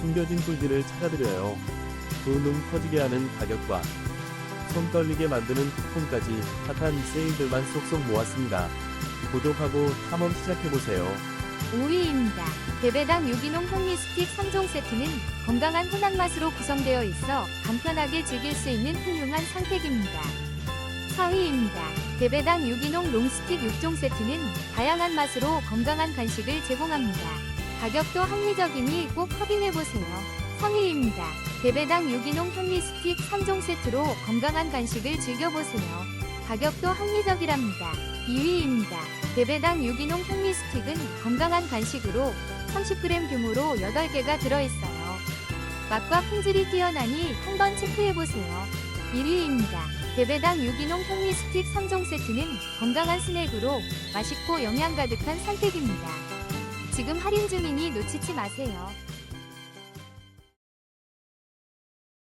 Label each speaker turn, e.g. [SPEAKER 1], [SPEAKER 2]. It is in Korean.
[SPEAKER 1] 숨겨진 꿀들을 찾아드려요. 두눈 터지게 하는 가격과 손 떨리게 만드는 쿠폰까지 핫한 세일들만 쏙쏙 모았습니다. 구독하고 탐험 시작해보세요.
[SPEAKER 2] 5위입니다. 베베당 유기농 현미 스틱 3종 세트는 건강한 혼합 맛으로 구성되어 있어 간편하게 즐길 수 있는 훌륭한 선택입니다. 4위입니다. 베베당 유기농 롱스틱 6종 세트는 다양한 맛으로 건강한 간식을 제공합니다. 가격도 합리적이니 꼭 확인해보세요. 3위입니다. 베베당 유기농 현미 스틱 3종 세트로 건강한 간식을 즐겨보세요. 가격도 합리적이랍니다. 2위입니다. 베베당 유기농 현미 스틱은 건강한 간식으로 30g 규모로 8개가 들어있어요. 맛과 품질이 뛰어나니 한번 체크해보세요. 1위입니다. 베베당 유기농 현미 스틱 3종 세트는 건강한 스낵으로 맛있고 영양 가득한 선택입니다. 지금 할인 중이니 놓치지 마세요.